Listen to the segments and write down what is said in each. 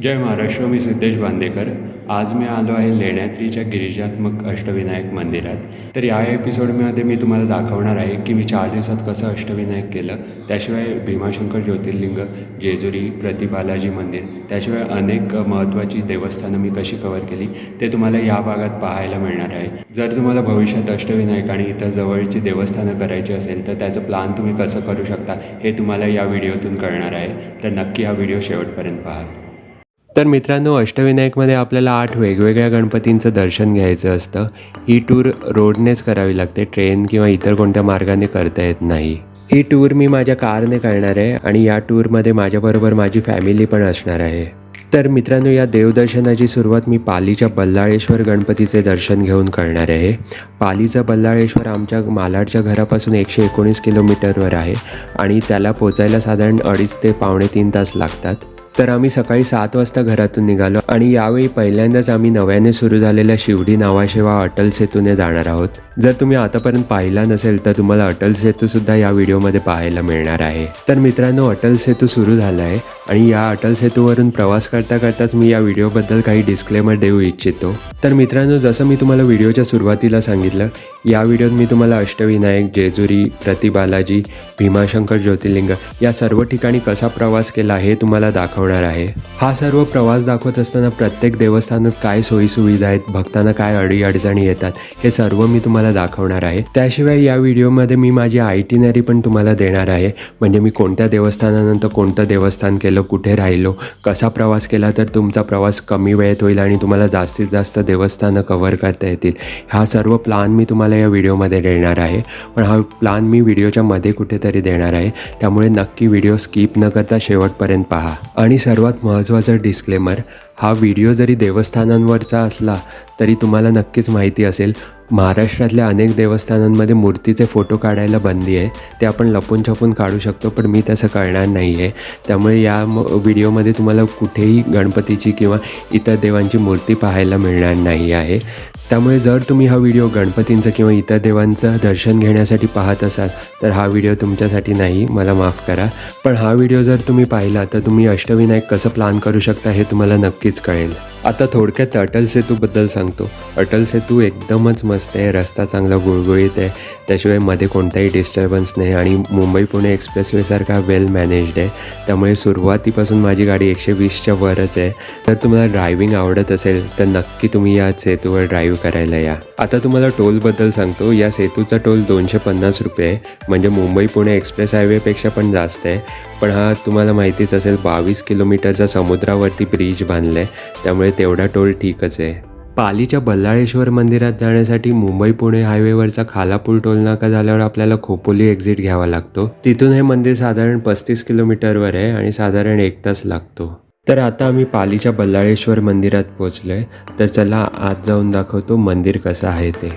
जय महाराष्ट्र मी सिद्धेश बांदेकर. आज मी आलो आहे लेण्याद्रीच्या गिरिजात्मक अष्टविनायक मंदिरात. तर या एपिसोडमध्ये मी तुम्हाला दाखवणार आहे की मी चार दिवसात कसं अष्टविनायक केलं. त्याशिवाय भीमाशंकर ज्योतिर्लिंग जेजुरी प्रतिबालाजी मंदिर त्याशिवाय अनेक महत्त्वाची देवस्थानं मी कशी कवर केली ते तुम्हाला या भागात पाहायला मिळणार आहे. जर तुम्हाला भविष्यात अष्टविनायक आणि इतर जवळची देवस्थानं करायची असेल तर त्याचं प्लान तुम्ही कसं करू शकता हे तुम्हाला या व्हिडिओतून कळणार आहे. तर नक्की हा व्हिडिओ शेवटपर्यंत पहा. तर मित्रांनो अष्टविनायकमध्ये आपल्याला आठ वेगवेगळ्या गणपतींचं दर्शन घ्यायचं असतं. ही टूर रोडनेच करावी लागते. ट्रेन किंवा इतर कोणत्या मार्गाने करता येत नाही. ही टूर मी माझ्या कारने करणार आहे आणि या टूरमध्ये माझ्याबरोबर माझी फॅमिली पण असणार आहे. तर मित्रांनो या देवदर्शनाची सुरुवात मी पालीच्या बल्लाळेश्वर गणपतीचे दर्शन घेऊन करणार आहे. पालीचा बल्लाळेश्वर आमच्या मालाडच्या घरापासून एकशे एकोणीस किलोमीटरवर आहे आणि त्याला पोचायला साधारण अडीच ते पावणे तीन तास लागतात. तर आम्ही सकाळी सात वाजता घरातून निघालो आणि यावेळी पहिल्यांदाच आम्ही नव्याने सुरू झालेल्या शिवडी नावाशेवा अटल सेतूने जाणार आहोत. जर तुम्ही आतापर्यंत पाहिला नसेल तर तुम्हाला अटल सेतू सुद्धा या व्हिडिओमध्ये पाहायला मिळणार आहे. तर मित्रांनो अटल सेतू सुरू झाला आहे आणि या अटल सेतूवरून प्रवास करता करताच मी या व्हिडिओबद्दल काही डिस्क्लेमर देऊ इच्छितो. तर मित्रांनो जसं मी तुम्हाला व्हिडिओच्या सुरुवातीला सांगितलं या व्हिडिओत मी तुम्हाला अष्टविनायक जेजुरी प्रतिबालाजी भीमाशंकर ज्योतिर्लिंग या सर्व ठिकाणी कसा प्रवास केला हे तुम्हाला दाखवणार आहे. हा सर्व प्रवास दाखवत असताना प्रत्येक देवस्थानात काय सोयीसुविधा आहेत भक्तांना काय अडीअडचणी येतात हे सर्व मी तुम्हाला दाखवणार आहे. त्याशिवाय या व्हिडिओमध्ये मी माझी आयटिनरी पण तुम्हाला देणार आहे. म्हणजे मी कोणत्या देवस्थानानंतर कोणतं देवस्थान केलं कुठे राहिलो कसा प्रवास केला तर तुमचा प्रवास कमी वेळेत होईल आणि तुम्हाला जास्तीत जास्त देवस्थानं कव्हर करता येतील. हा सर्व प्लान मी तुम्हाला या व्हिडिओमध्ये देणार आहे. पण हा प्लान मी व्हिडिओच्या मध्ये कुठेतरी देणार आहे. त्यामुळे नक्की व्हिडिओ स्किप न करता शेवटपर्यंत पहा. आणि सर्वात महत्त्वाचं डिस्क्लेमर हा व्हिडिओ जरी देवस्थानांवरचा असला तरी तुम्हाला नक्कीच माहिती असेल महाराष्ट्रातल्या अनेक देवस्थानांमध्ये मूर्तीचे फोटो काढायला बंदी आहे. ते आपण लपून छपून काढू शकतो पण मी तसं करणार नाही आहे त्यामुळे या म व्हिडिओमध्ये तुम्हाला कुठेही गणपतीची किंवा इतर देवांची मूर्ती पाहायला मिळणार नाही आहे. त्यामुळे जर तुम्ही हा व्हिडिओ गणपतींचं किंवा इतर देवांचं दर्शन घेण्यासाठी पाहत असाल तर हा व्हिडिओ तुमच्यासाठी नाही मला माफ करा. पण हा व्हिडिओ जर तुम्ही पाहिला तर तुम्ही अष्टविनायक कसं प्लॅन करू शकता हे तुम्हाला नक्कीच कळेल. आता थोडक्यात अटल सेतूबद्दल सांगतो. अटल सेतू एकदमच मस्त आहे रस्ता चांगला गुळगुळीत आहे. त्याशिवायमध्ये कोणताही डिस्टर्बन्स नाही आणि मुंबई पुणे एक्सप्रेसवेसारखा वेल मॅनेज्ड आहे. त्यामुळे सुरुवातीपासून माझी गाडी एकशे वीसच्या वरच आहे. तर तुम्हाला ड्रायव्हिंग आवडत असेल तर नक्की तुम्ही या सेतूवर ड्राईव्ह करायला या. आता तुम्हाला टोलबद्दल सांगतो. या सेतूचा टोल दोनशे पन्नास रुपये म्हणजे मुंबई पुणे एक्सप्रेस हायवेपेक्षा पण जास्त आहे. पण हा तुम्हाला माहितीच असेल बावीस किलोमीटरचा समुद्रावरती ब्रिज बांधला आहे त्यामुळे तेवढा टोल ठीकच आहे. पालीच्या बल्लाळेश्वर मंदिरात जाण्यासाठी मुंबई पुणे हायवेवरचा खालापूल टोल नाका झाल्यावर आपल्याला खोपोली एक्झिट घ्यावा लागतो. तिथून हे मंदिर साधारण पस्तीस किलोमीटरवर आहे आणि साधारण एक तास लागतो. तर आता आम्ही पालीच्या बल्लाळेश्वर मंदिरात पोचलो आहे तर चला आत जाऊन दाखवतो मंदिर कसं आहे ते.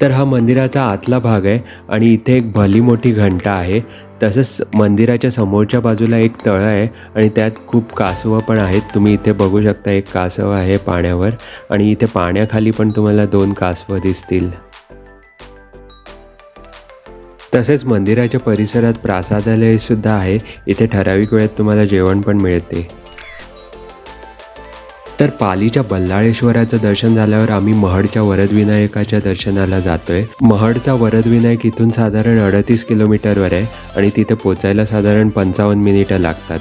तर हा मंदिराचा आतला भाग आहे आणि इथे एक भली मोठी घंटा आहे. तसंच मंदिराच्या समोरच्या बाजूला एक तळं आहे आणि त्यात खूप कासवं पण आहेत. तुम्ही इथे बघू शकता एक कासव आहे पाण्यावर आणि इथे पाण्याखाली पण तुम्हाला दोन कासवं दिसतील. तसेच मंदिराच्या परिसरात प्रासादालयसुद्धा आहे. इथे ठराविक वेळेत तुम्हाला जेवण पण मिळते. तर पालीच्या बल्लाळेश्वराचं दर्शन झाल्यावर आम्ही महडच्या वरदविनायकाच्या दर्शनाला जातोय. महडचा वरदविनायक इथून साधारण अडतीस किलोमीटरवर आहे आणि तिथे पोचायला साधारण पंचावन्न मिनिटं लागतात.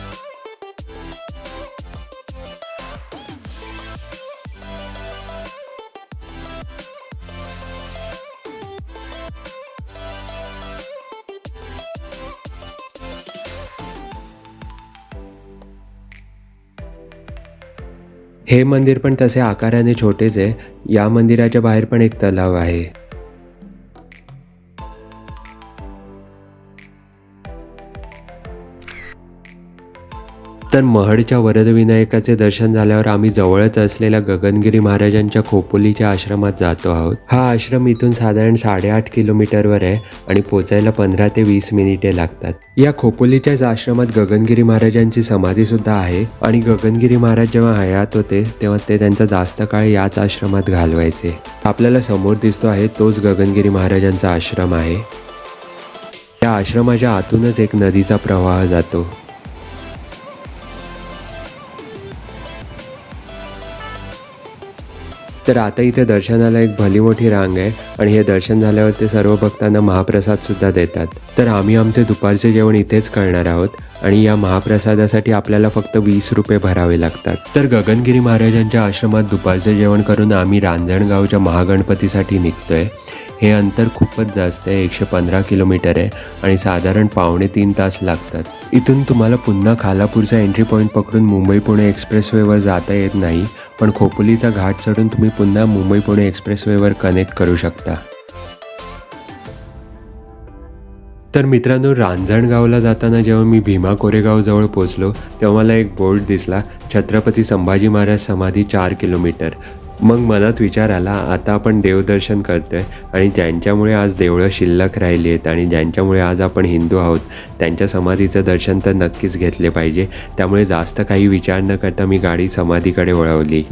हे मंदिर पण तसे आकाराने छोटेच आहे. या मंदिराच्या बाहेर पण एक तलाव आहे. तर महडच्या वरदविनायकाचे दर्शन झाल्यावर आम्ही जवळच असलेल्या गगनगिरी महाराजांच्या खोपोलीच्या आश्रमात जातो आहोत. हा आश्रम इथून साधारण साडेआठ किलोमीटरवर आहे आणि पोचायला पंधरा ते वीस मिनिटे लागतात. या खोपोलीच्याच आश्रमात गगनगिरी महाराजांची समाधी सुद्धा आहे आणि गगनगिरी महाराज जेव्हा हयात होते तेव्हा ते त्यांचा जास्त काळ याच आश्रमात घालवायचे. आपल्याला समोर दिसतो आहे तोच गगनगिरी महाराजांचा आश्रम आहे. आश्रमाच्या आतूनच एक नदीचा प्रवाह जातो. तर आता इथे दर्शनाला एक भली मोठी रांग आहे आणि हे दर्शन झाल्यावर ते सर्व भक्तांना महाप्रसाद सुद्धा देतात. तर आम्ही आमचे दुपारचे जेवण इथेच करणार आहोत आणि या महाप्रसादासाठी आपल्याला फक्त वीस रुपये भरावे लागतात. तर गगनगिरी महाराजांच्या आश्रमात दुपारचे जेवण करून आम्ही रांजणगावच्या महागणपतीसाठी निघतोय. हे अंतर खूपच जास्त आहे. एकशे पंधरा किलोमीटर आहे आणि साधारण पावणे तीन तास लागतात. इथून तुम्हाला पुन्हा खालापूरचा एंट्री पॉईंट पकडून मुंबई पुणे एक्सप्रेसवेवर जाता येत नाही पण खोपोलीचा घाट चढून तुम्ही पुन्हा मुंबई पुणे एक्सप्रेसवेवर कनेक्ट करू शकता. तर मित्रांनो रांजणगावला जाताना जेव्हा मी भीमा कोरेगाव जवळ पोचलो तेव्हा मला एक बोर्ड दिसला. छत्रपती संभाजी महाराज समाधी चार किलोमीटर. मग मनात विचार आला आता आपण देवदर्शन करतोय आणि ज्यांच्यामुळे आज देवळं शिल्लक राहिली आहेत आणि ज्यांच्यामुळे आज आपण हिंदू आहोत त्यांच्या समाधीचं दर्शन तर नक्कीच घेतले पाहिजे. त्यामुळे जास्त काही विचार न करता मी गाडी समाधीकडे वळवली.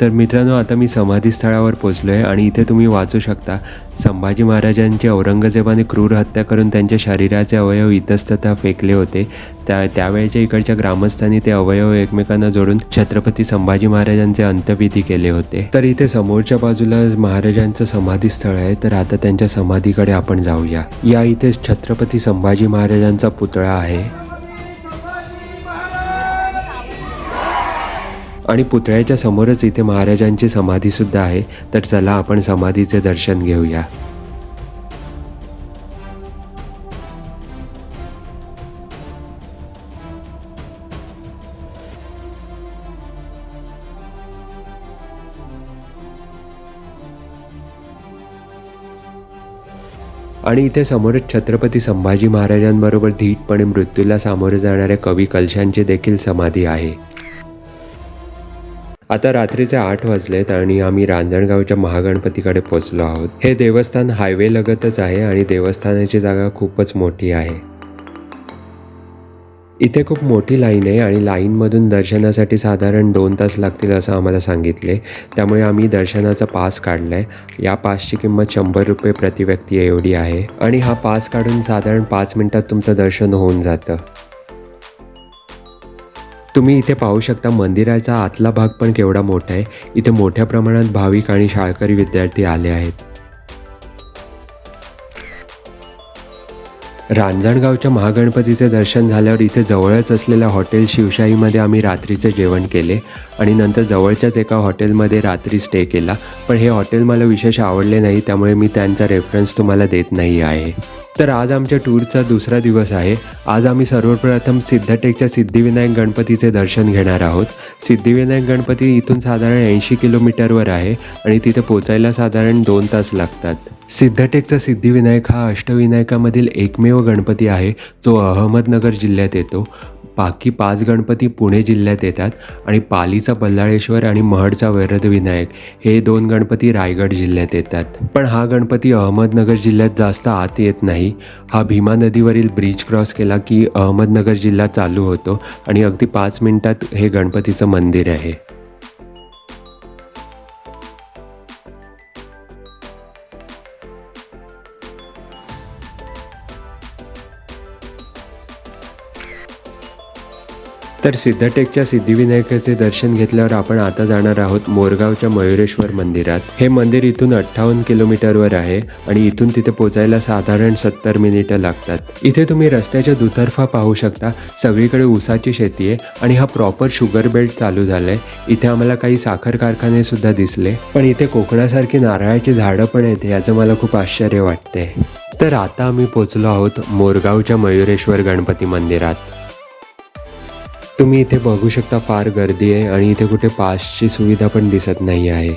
तर मित्रांनो आता मी समाधीस्थळावर पोचलो आहे आणि इथे तुम्ही वाचू शकता. संभाजी महाराजांची औरंगजेबाने क्रूर हत्या करून त्यांच्या शरीराचे अवयव इतस्ततः फेकले होते. त्या त्यावेळेच्या इकडच्या ग्रामस्थांनी ते अवयव एकमेकांना जोडून छत्रपती संभाजी महाराजांचे अंत्यविधी केले होते. तर इथे समोरच्या बाजूला महाराजांचं समाधीस्थळ आहे तर आता त्यांच्या समाधीकडे आपण जाऊया. या इथे छत्रपती संभाजी महाराजांचा पुतळा आहे. आणि पुतळ्याच्या समोरच इथे महाराजांची समाधीसुद्धा आहे. तर चला आपण समाधीचे दर्शन घेऊया. आणि इथे समोरच छत्रपती संभाजी महाराजांबरोबर धीटपणे मृत्यूला सामोरे जाणाऱ्या कवी कलशांची देखील समाधी आहे. आता रात्रीचे आठ वाजलेत आणि आम्ही रांजणगावच्या महागणपतीकडे पोचलो आहोत. हे देवस्थान हायवे लगतच आहे आणि देवस्थानाची जागा खूपच मोठी आहे. इथे खूप मोठी लाईन आहे आणि लाईनमधून दर्शनासाठी साधारण दोन तास लागतील असं आम्हाला सांगितले. त्यामुळे आम्ही दर्शनाचा पास काढला आहे या पासची किंमत शंभर रुपये प्रति व्यक्ती एवढी आहे. आणि हा पास काढून साधारण पाच मिनटात तुमचं दर्शन होऊन जातं. तुम्ही इथे पाहू शकता मंदिराचा आतला भाग पण केवढा मोठा आहे. इथे मोठ्या प्रमाणात भाविक आणि शाळकरी विद्यार्थी आले आहेत. रांजणगावच्या महागणपतीचे दर्शन झाल्यावर इथे जवळच असलेल्या हॉटेल शिवशाहीमध्ये आम्ही रात्रीचे जेवण केले आणि नंतर जवळच्याच एका हॉटेलमध्ये रात्री स्टे केला. पण हे हॉटेल मला विशेष आवडले नाही त्यामुळे मी त्यांचा रेफरन्स तुम्हाला देत नाही आहे. तर आज आमच्या टूरचा दुसरा दिवस आहे. आज आम्ही सर्वप्रथम सिद्धटेकच्या सिद्धिविनायक गणपतीचे दर्शन घेणार आहोत. सिद्धिविनायक गणपती इथून साधारण ऐंशी किलोमीटरवर आहे आणि तिथे पोचायला साधारण दोन तास लागतात. सिद्धटेकचा सिद्धिविनायक हा अष्टविनायकामधील एकमेव गणपती आहे जो अहमदनगर जिल्ह्यात येतो. बाकी पाच गणपती पुणे जिल्ह्यात येतात आणि पालीचा बल्लाळेश्वर आणि महडचा वैरदविनायक हे दोन गणपती रायगड जिल्ह्यात येतात. पण हा गणपती अहमदनगर जिल्ह्यात जास्त आत येत नाही. हा भीमा नदीवरील ब्रिज क्रॉस केला की अहमदनगर जिल्हा चालू होतो आणि अगदी पाच मिनिटात हे गणपतीचं मंदिर आहे. तर सिद्धटेकच्या सिद्धिविनायकाचे दर्शन घेतल्यावर आपण आता जाणार आहोत मोरगावच्या मयुरेश्वर मंदिरात. हे मंदिर इथून अठ्ठावन्न किलोमीटरवर आहे आणि इथून तिथे पोचायला साधारण सत्तर मिनिटं लागतात. इथे तुम्ही रस्त्याच्या दुतर्फा पाहू शकता सगळीकडे ऊसाची शेती आहे आणि हा प्रॉपर शुगर बेल्ट चालू झालाय. इथे आम्हाला काही साखर कारखाने सुद्धा दिसले पण इथे कोकणासारखी नारळाची झाडं पण आहेत याचं मला खूप आश्चर्य वाटते तर आता आम्ही पोचलो आहोत मोरगावच्या मयुरेश्वर गणपती मंदिरात. तुम्ही इथे बघू शकता फार गर्दी आहे आणि इथे कुठे पासची सुविधा पण दिसत नाही आहे.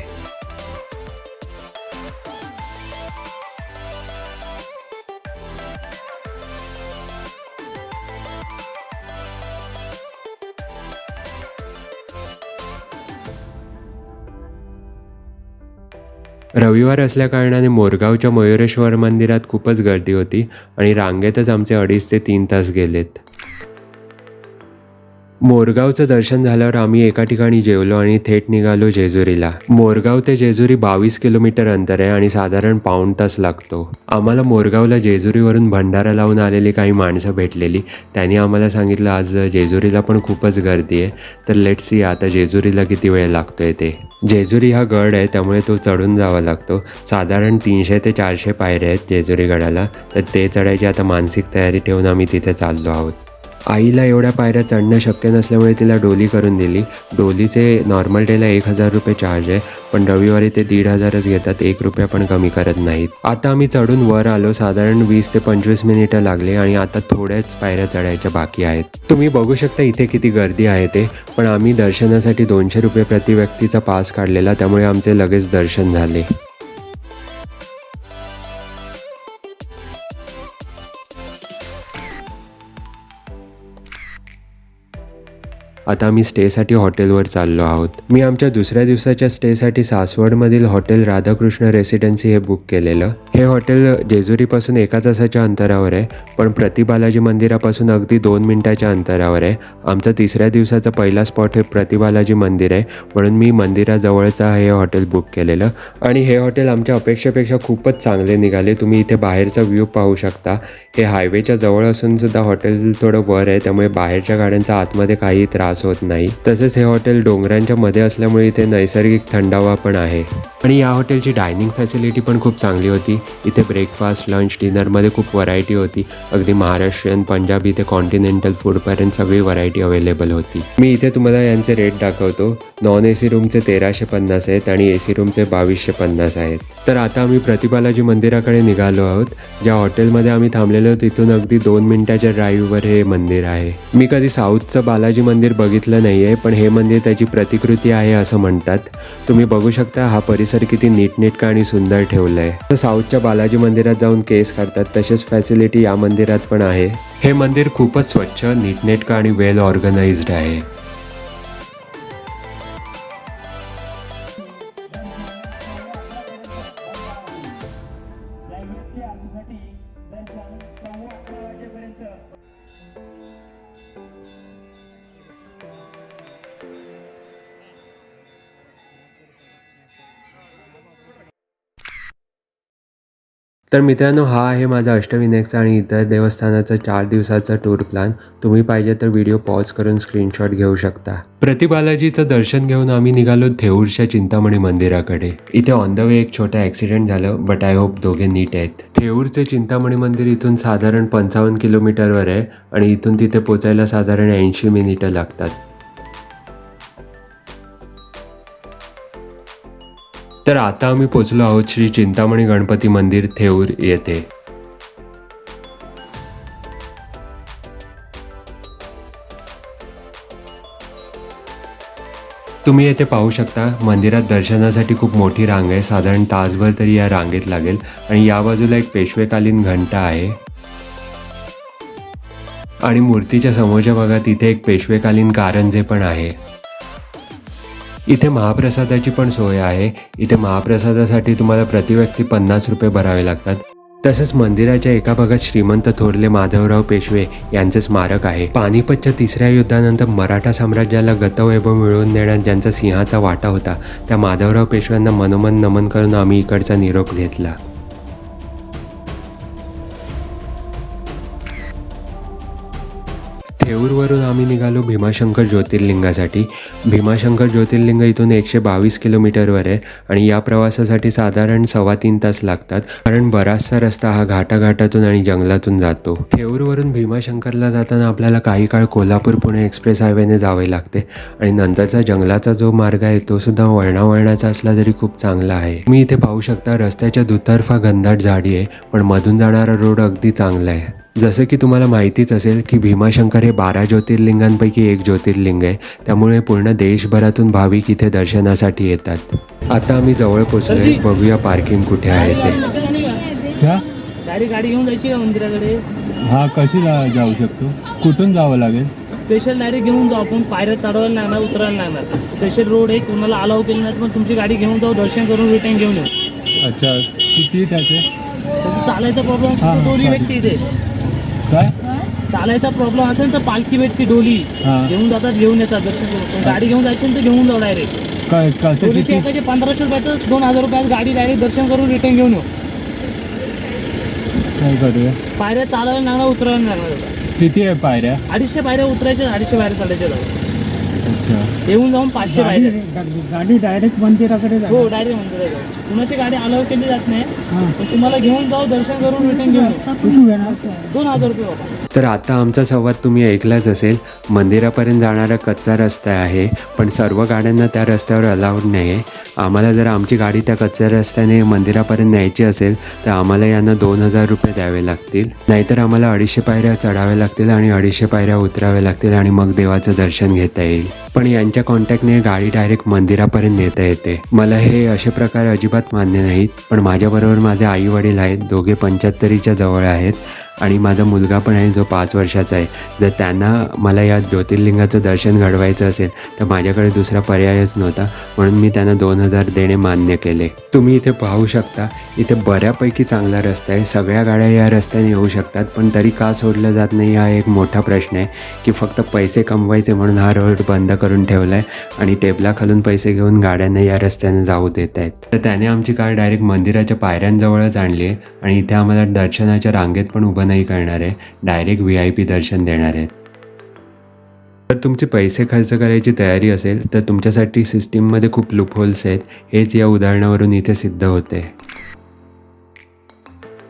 रविवार असल्याकारणाने मोरगावच्या मयुरेश्वर मंदिरात खूपच गर्दी होती आणि रांगेतच आमचे अडीच ते तीन तास गेलेत. मोरगावचं दर्शन झाल्यावर आम्ही एका ठिकाणी जेवलो आणि थेट निघालो जेजुरीला. मोरगाव ते जेजुरी बावीस किलोमीटर अंतर आहे आणि साधारण पाऊण तास लागतो. आम्हाला मोरगावला जेजुरीवरून भंडारा लावून आलेली काही माणसं भेटलेली. त्यांनी आम्हाला सांगितलं आज जेजुरीला पण खूपच गर्दी आहे तर लेट सी आता जेजुरीला किती वेळ लागतोय ते. जेजुरी हा गड आहे त्यामुळे तो चढून जावा लागतो. साधारण तीनशे ते चारशे पायऱ्या आहेत जेजुरी गडाला तर ते चढायची आता मानसिक तयारी ठेवून आम्ही तिथे चाललो आहोत. आईला एवढ्या पायऱ्या चढणं शक्य नसल्यामुळे तिला डोली करून दिली. डोलीचे नॉर्मल डेला एक हजार रुपये चार्ज आहे पण रविवारी ते दीड हजारच घेतात एक रुपया पण कमी करत नाहीत. आता आम्ही चढून वर आलो साधारण वीस ते पंचवीस मिनिटं लागले आणि आता थोड्याच पायऱ्या चढायच्या बाकी आहेत. तुम्ही बघू शकता इथे किती गर्दी आहे ते पण आम्ही दर्शनासाठी दोनशे रुपये प्रति व्यक्तीचा पास काढलेला त्यामुळे आमचे लगेच दर्शन झाले. आता आम्ही स्टेसाठी हॉटेलवर चाललो आहोत. मी आमच्या दुसऱ्या दिवसाच्या स्टेसाठी सासवडमधील हॉटेल राधाकृष्ण रेसिडेन्सी हे बुक केलेलं. हे हॉटेल जेजुरीपासून एका तासाच्या अंतरावर आहे पण प्रतिबालाजी मंदिरापासून अगदी दोन मिनिटाच्या अंतरावर आहे. आमचा तिसऱ्या दिवसाचा पहिला स्पॉट हे प्रतिबालाजी मंदिर आहे म्हणून मी मंदिराजवळचा हे हॉटेल बुक केलेलं. आणि हे हॉटेल आमच्या अपेक्षेपेक्षा खूपच चांगले निघाले. तुम्ही इथे बाहेरचा व्ह्यू पाहू शकता. हे हायवेच्या जवळ असून सुद्धा हॉटेल थोडं वर आहे त्यामुळे बाहेरच्या गाड्यांचा आतमध्ये काही त्रास होत नाही. तसेच हे हॉटेल डोंगरांच्या मध्ये असल्यामुळे इथे नैसर्गिक थंडावा पण आहे. आणि या हॉटेलची डायनिंग फॅसिलिटी पण खूप चांगली होती. इथे ब्रेकफास्ट लंच डिनरमध्ये खूप व्हरायटी होती. अगदी महाराष्ट्रीयन पंजाबी ते कॉन्टिनेंटल फूडपर्यंत सगळी व्हरायटी अवेलेबल होती. मी इथे तुम्हाला यांचे रेट दाखवतो. नॉन ए सी रूमचे तेराशे पन्नास आहेत आणि ए सी रूमचे बावीसशे पन्नास आहेत. तर आता आम्ही प्रतिबालाजी मंदिराकडे निघालो आहोत. ज्या हॉटेलमध्ये आम्ही थांबलेलो तिथून अगदी दोन मिनिटाच्या ड्राईव्हवर हे मंदिर आहे. मी कधी साऊथचं बालाजी मंदिर बघितलं नाही आहे पण हे मंदिर त्याची प्रतिकृती आहे असं म्हणतात. तुम्ही बघू शकता हा परिसर किती नीटनेटका आणि सुंदर ठेवला आहे तर साऊथच्या बालाजी मंदिरात जाऊन केस काढतात तसेच फॅसिलिटी या मंदिरात पण आहे. हे मंदिर खूपच स्वच्छ नीटनेटका आणि वेल ऑर्गनाइज्ड आहे. तर मित्रांनो हा आहे माझा अष्टविनायकचा आणि इतर देवस्थानाचा चार दिवसाचा टूर प्लॅन तुम्ही पाहिजे तर व्हिडिओ पॉज करून स्क्रीनशॉट घेऊ शकता. प्रतिबालाजीचं दर्शन घेऊन आम्ही निघालो थेऊरच्या चिंतामणी मंदिराकडे. इथे ऑन द वे एक छोटा ॲक्सिडेंट झालं बट आय होप दोघे नीट आहेत. थेऊरचे चिंतामणी मंदिर इथून साधारण पंचावन्न किलोमीटरवर आहे आणि इथून तिथे पोचायला साधारण ऐंशी मिनिटं लागतात. तर आता आम्ही पोचलो आहोत श्री चिंतामणी गणपती मंदिर थेऊर येथे. तुम्ही येथे पाहू शकता मंदिरात दर्शनासाठी खूप मोठी रांग आहे. साधारण तासभर तरी या रांगेत लागेल आणि या बाजूला एक पेशवेकालीन घंटा आहे. आणि मूर्तीच्या समोरच्या भागात इथे एक पेशवेकालीन कारंजे पण आहे. इथे महाप्रसादाची पण सोय आहे. इथे महाप्रसादासाठी तुम्हाला प्रतिव्यक्ती पन्नास रुपये भरावे लागतात. तसेच मंदिराच्या एका भागात श्रीमंत थोरले माधवराव पेशवे यांचे स्मारक आहे. पानिपतच्या तिसऱ्या युद्धानंतर मराठा साम्राज्याला गतवैभव मिळवून देण्यात ज्यांचा सिंहाचा वाटा होता त्या माधवराव पेशव्यांना मनोमन नमन करून आम्ही इकडचा निरोप घेतला. थेऊरवरून आम्ही निघालो भीमाशंकर ज्योतिर्लिंगासाठी. भीमाशंकर ज्योतिर्लिंग इथून एकशे बावीस किलोमीटरवर आहे आणि या प्रवासासाठी साधारण सव्वा तीन तास लागतात कारण बराचसा रस्ता हा घाटाघाटातून आणि जंगलातून जातो. थेऊरवरून भीमाशंकरला जाताना आपल्याला काही काळ कोल्हापूर पुणे एक्सप्रेस हायवेने जावे लागते आणि नंतरचा जंगलाचा जो मार्ग आहे तो सुद्धा वळणावळणाचा असला तरी खूप चांगला आहे. मी इथे पाहू शकता रस्त्याच्या दुतर्फा घनदाट झाडी आहे पण मधून जाणारा रोड अगदी चांगला आहे. जसं की तुम्हाला माहितीच असेल की भीमाशंकर हे बारा ज्योतिर्लिंगांपैकी एक ज्योतिर्लिंग आहे. त्यामुळे पूर्ण देशभरातून भाविक इथे दर्शनासाठी येतात. आता आम्ही जवळ पोचलोय. बघूया पार्किंग कुठे आहे ते. गाडी घेऊन जायची का मंदिराकडे? हा कशी जा जाऊ शकतो? कुठून जावं लागेल? स्पेशल डायरेक्ट घेऊन जाऊ आपण. पायऱ्या चढवायला लागणार उतरायला लागणार स्पेशल रोड आहे कुणाला अलाव केलं नाही पण तुमची गाडी घेऊन जाऊ दर्शन करून रिटर्न घेऊन येऊ. अच्छा किती त्याचे? चालायचा प्रॉब्लेम हा, दोन्ही. व्यक्ती इथे. काय? चालायचा प्रॉब्लेम असेल तर पालखी भेटती डोली. हा. घेऊन जातात घेऊन येतात. दर्शन करून पण गाडी घेऊन जायची तर घेऊन जाऊ डायरेक्ट काय कसं डोलीचे किती एकाचे पंधराशे रुपयाचं दोन हजार रुपयात गाडी डायरेक्ट दर्शन करून रिटर्न घेऊन येऊ. काय करूया पायऱ्या चालायला लागणार उतरायला लागणार. किती आहे पायऱ्या? अडीचशे पायऱ्या उतरायच्या अडीचशे पायऱ्या चालायच्या जाऊ. येऊन जाऊन पाचशे गाडी पायऱ्या गाडी डायरेक्ट मंदिराकडे जाणार. हो डायरेक्ट मंदिरात जाऊ. कुणाची गाडी अलाव केली जात नाही हां. पण तुम्हाला घेऊन जाऊ दर्शन करून रिटर्न घेऊन येऊ. कुठून येणार दोन हजार रुपये बाबा. तर आता आमचा संवाद तुम्ही ऐकलाच असेल मंदिरापर्यंत जाणारा कच्चा रस्ता आहे पण सर्व गाड्यांना त्या रस्त्यावर अलाउड नाही आहे आम्हाला जर आमची गाडी त्या कच्च्या रस्त्याने मंदिरापर्यंत न्यायची असेल तर आम्हाला यांना दोन हजार रुपये द्यावे लागतील. नाहीतर आम्हाला अडीचशे पायऱ्या चढाव्या लागतील आणि अडीचशे पायऱ्या उतराव्या लागतील आणि मग देवाचं दर्शन घेता येईल. पण यांच्या कॉन्टॅक्टने गाडी डायरेक्ट मंदिरापर्यंत नेता येते. मला हे असे प्रकार अजिबात मान्य नाहीत पण माझ्याबरोबर माझे आई वडील आहेत दोघे पंच्याहत्तरीच्या जवळ आहेत. आणि माझा मुलगा पण आहे जो पाच वर्षाचा आहे. जर त्यांना मला या ज्योतिर्लिंगाचं दर्शन घडवायचं असेल तर माझ्याकडे दुसरा पर्यायच नव्हता. म्हणून मी त्यांना दोन हजार देणे मान्य केले. तुम्ही इथे पाहू शकता इथे बऱ्यापैकी चांगला रस्ता आहे. सगळ्या गाड्या या रस्त्याने येऊ शकतात पण तरी का सोडलं जात नाही हा एक मोठा प्रश्न आहे की फक्त पैसे कमवायचे म्हणून हा रोड बंद करून ठेवला आहे आणि टेबलाखालून पैसे घेऊन गाड्यांना या रस्त्याने जाऊ देत आहेत. तर त्याने आमची कार डायरेक्ट मंदिराच्या पायऱ्यांजवळच आणली आहे आणि इथे आम्हाला दर्शनाच्या रांगेत पण उभं नाही करणार आहे डायरेक्ट व्ही आय पी दर्शन देणार. आहेत जर तुमचे पैसे खर्च करायची तयारी असेल तर तुमच्यासाठी सिस्टीममध्ये खूप लुपहोल्स आहेत. हेच या उदाहरणावरून इथे सिद्ध होते.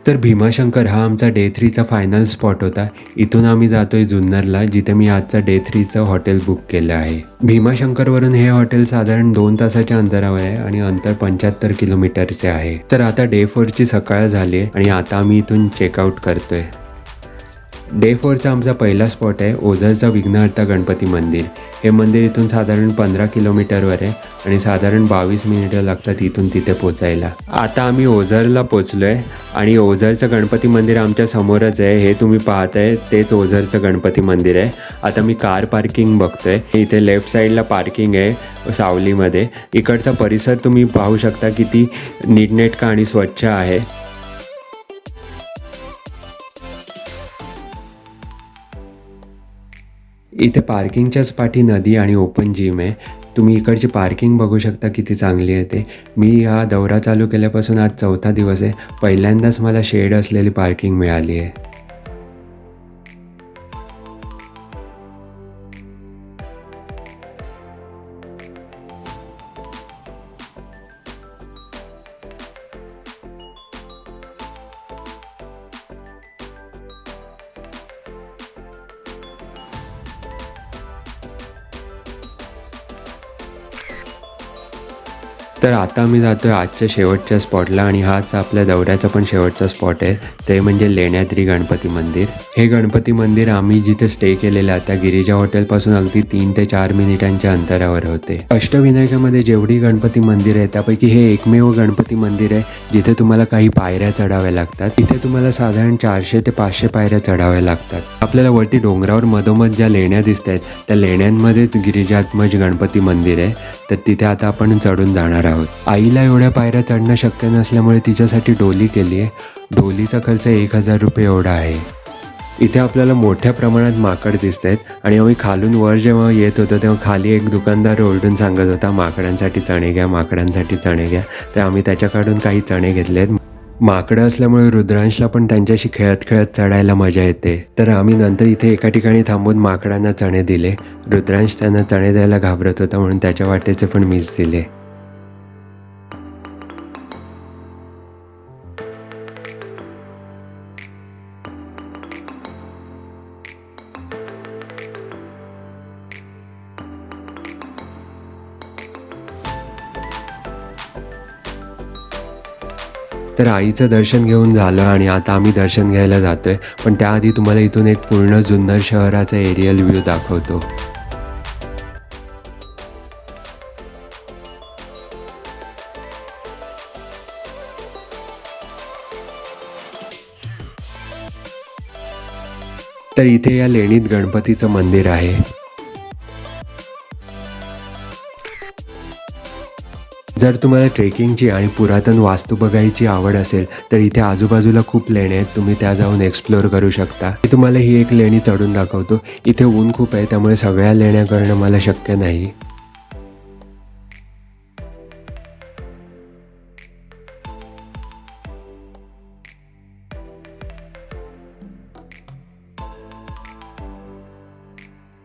तर भीमाशंकर हा आमचा डे थ्रीचा फायनल स्पॉट होता. इथून आम्ही जातोय जुन्नरला जिथे मी आजचा डे थ्रीचं हॉटेल बुक केलं आहे. भीमाशंकरवरून हे हॉटेल साधारण दोन तासाच्या अंतरावर आहे आणि अंतर पंच्याहत्तर किलोमीटरचे आहे. तर आता डे फोरची सकाळ झाली आहे आणि आता आम्ही इथून चेकआउट करतोय. डे फोरचा आमचा पहिला स्पॉट आहे ओझरचा विघ्नहर्ता गणपती मंदिर. हे मंदिर इथून साधारण पंधरा किलोमीटरवर आहे आणि साधारण बावीस मिनिटं लागतात इथून तिथे पोचायला. आता आम्ही ओझरला पोचलो आहे आणि ओझरचं गणपती मंदिर आमच्या समोरच आहे. हे तुम्ही पाहताय तेच ओझरचं गणपती मंदिर आहे. आता मी कार पार्किंग बघतोय. इथे लेफ्ट साईडला पार्किंग आहे सावलीमध्ये. इकडचा परिसर तुम्ही पाहू शकता किती नीटनेटका आणि स्वच्छ आहे. इथे पार्किंगच्याच पाठी नदी आणि ओपन जिम आहे. तुम्ही इकडची पार्किंग बघू शकता किती चांगली आहे ते. मी हा दौरा चालू केल्यापासून आज चौथा दिवस आहे. पहिल्यांदाच मला शेड असलेली पार्किंग मिळाली आहे. तर आता मी जातो आहे आजच्या शेवटच्या स्पॉटला आणि हाच आपल्या दौऱ्याचा पण शेवटचा स्पॉट आहे. ते म्हणजे लेण्याद्री गणपती मंदिर. हे गणपती मंदिर आम्ही जिथे स्टे केलेलं आहे त्या गिरिजा हॉटेलपासून अगदी तीन ते चार मिनिटांच्या अंतरावर होते. अष्टविनायकामध्ये जेवढी गणपती मंदिर आहे त्यापैकी हे एकमेव गणपती मंदिर आहे जिथे तुम्हाला काही पायऱ्या चढाव्या लागतात. तिथे तुम्हाला साधारण चारशे ते पाचशे पायऱ्या चढाव्या लागतात. आपल्याला वरती डोंगरावर मधोमध ज्या लेण्या दिसत आहेत त्या लेण्यांमध्येच गिरिजात्मज गणपती मंदिर आहे. तर तिथे आता आपण चढून जाणार आहोत. आईला एवढ्या पायऱ्या चढणं शक्य नसल्यामुळे तिच्यासाठी डोली केली आहे. डोलीचा खर्च एक हजार रुपये एवढा आहे. इथे आपल्याला मोठ्या प्रमाणात माकड दिसत आहेत आणि आम्ही खालून वर जेव्हा येत होतो तेव्हा खाली एक दुकानदार ओरडून सांगत होता माकडांसाठी चणे घ्या माकडांसाठी चणे घ्या. तर आम्ही त्याच्याकडून काही चणे घेतले आहेत. माकडं असल्यामुळे रुद्रांशला पण त्यांच्याशी खेळत खेळत चढायला मजा येते. तर आम्ही नंतर इथे एका ठिकाणी थांबून माकडांना चणे दिले. रुद्रांश त्यांना चणे द्यायला घाबरत होता म्हणून त्याच्या वाटेचे पण मीच दिले. तर आईचं दर्शन घेऊन झालं आणि आता आम्ही दर्शन घ्यायला जातो आहे पण त्याआधी तुम्हाला इथून एक पूर्ण जुन्नर शहराचा एरियल व्ह्यू दाखवतो. तर इथे या लेणीत गणपतीचं मंदिर आहे. जर तुम्हाला ट्रेकिंगची आणि पुरातन वास्तू बघायची आवड असेल तर इथे आजूबाजूला खूप लेण्या आहेत. तुम्ही त्या जाऊन एक्सप्लोअर करू शकता. मी तुम्हाला ही एक लेणी चढून दाखवतो. इथे ऊन खूप आहे त्यामुळे सगळ्या लेण्या करणं मला शक्य नाही.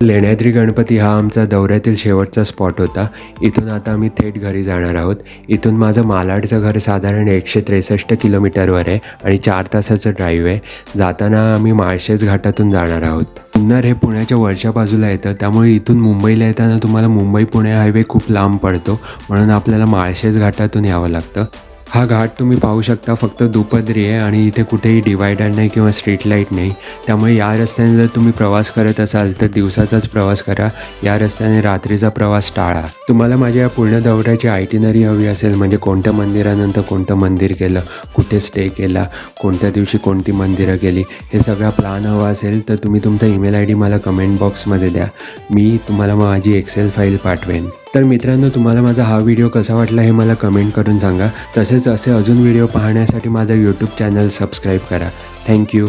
लेण्याद्री गणपती हा आमचा दौऱ्यातील शेवटचा स्पॉट होता. इथून आता आम्ही थेट घरी जाणार आहोत. इथून माझं मालाडचं घर साधारण एकशे त्रेसष्ट किलोमीटरवर आहे आणि चार तासाचं ड्राईव्ह आहे. जाताना आम्ही माळशेज घाटातून जाणार आहोत. पुन्नर हे पुण्याच्या वरच्या बाजूला येतं. त्यामुळे इथून मुंबईला येताना तुम्हाला मुंबई पुणे हायवे खूप लांब पडतो. म्हणून आपल्याला माळशेज घाटातून यावं लागतं. हा घाट तुम्ही पाहू शकता फक्त दुपदरी आहे आणि इथे कुठेही डिवायडर नाही किंवा स्ट्रीट लाइट नाही. त्यामुळे या रस्त्याने जर तुम्ही प्रवास करत असाल तर दिवसाचाच प्रवास करा. या रस्त्याने रात्रीचा प्रवास टाळा. तुम्हाला माझ्या या पूर्ण दौऱ्याची आयटिनरी हवी असेल म्हणजे कोणत्या मंदिरानंतर कोणतं मंदिर केलं कुठे स्टे केला कोणत्या दिवशी कोणती मंदिरं केली हे सगळा प्लॅन हवा असेल तर तुम्ही तुमचा ईमेल आय डी मला कमेंट बॉक्समध्ये द्या. मी तुम्हाला माझी एक्सेल फाईल पाठवेन. तर मित्रांनो तुम्हाला माझा हा व्हिडिओ कसा वाटला हे मला कमेंट करून सांगा. तसेच असे अजून व्हिडिओ पाहण्यासाठी माझा यूट्यूब चॅनल सबस्क्राईब करा. Thank you